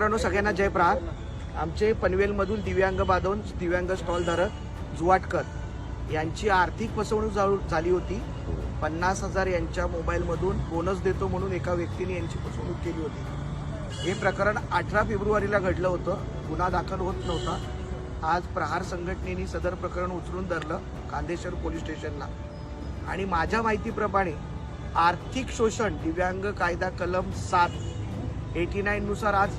मित्रांनो सगळ्यांना जय प्रहार आमचे पनवेलमधून दिव्यांग बांधवून दिव्यांग स्टॉलधारक जुवाटकर यांची आर्थिक फसवणूक झाली होती. पन्नास हजार यांच्या मोबाईलमधून बोनस देतो म्हणून एका व्यक्तीने यांची फसवणूक केली होती. हे प्रकरण अठरा फेब्रुवारीला घडलं होतं. गुन्हा दाखल होत नव्हता. आज प्रहार संघटनेने सदर प्रकरण उचलून धरलं कांदेश्वर पोलीस स्टेशनला. आणि माझ्या माहितीप्रमाणे आर्थिक शोषण दिव्यांग कायदा कलम सात एटी नाईननुसार आज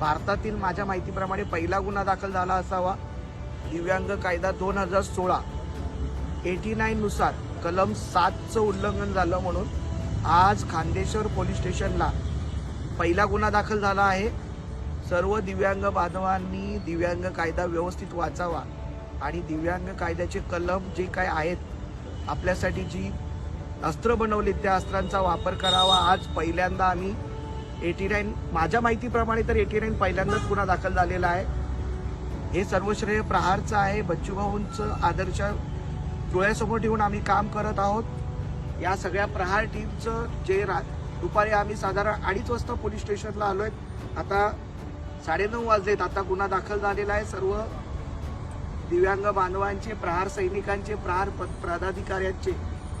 भारतातील माझ्या माहितीप्रमाणे पहिला गुन्हा दाखल झाला असावा. दिव्यांग कायदा दोन हजार सोळा. एटी नाईननुसार कलम सातचं उल्लंघन झालं म्हणून आज खांदेश्वर पोलीस स्टेशनला पहिला गुन्हा दाखल झाला आहे. सर्व दिव्यांग बांधवांनी दिव्यांग कायदा व्यवस्थित वाचावा आणि दिव्यांग कायद्याचे कलम जे काय आहेत आपल्यासाठी जी अस्त्र बनवली त्या अस्त्रांचा वापर करावा. आज पहिल्यांदा आम्ही एटी नाईन माझ्या माहितीप्रमाणे तर एटी नाईन पहिल्यांदाच गुन्हा दाखल झालेला आहे. हे सर्वश्रेय प्रहारचं आहे. बच्चूभाऊंचं आदर्श डोळ्यासमोर ठेवून आम्ही काम करत आहोत. या सगळ्या प्रहार टीमचं जे रा दुपारी आम्ही साधारण अडीच वाजता पोलीस स्टेशनला आलो आहेत आता साडेनऊ वाजलेत. आता गुन्हा दाखल झालेला आहे. सर्व दिव्यांग बांधवांचे प्रहार सैनिकांचे प्रहार पदाधिकाऱ्यांचे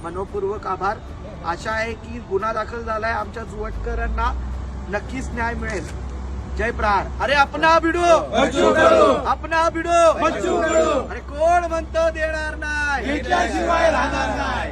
मनोपूर्वक आभार. आशा आहे की गुन्हा दाखल झाला आहे आमच्या जुवटकरांना नक्कीच न्याय मिळेल. जय प्रहार अरे अपना भिडो. अपना भिडो. कडू. अरे कोण म्हणतं देणार नाही? घेतल्याशिवाय राहणार नाही.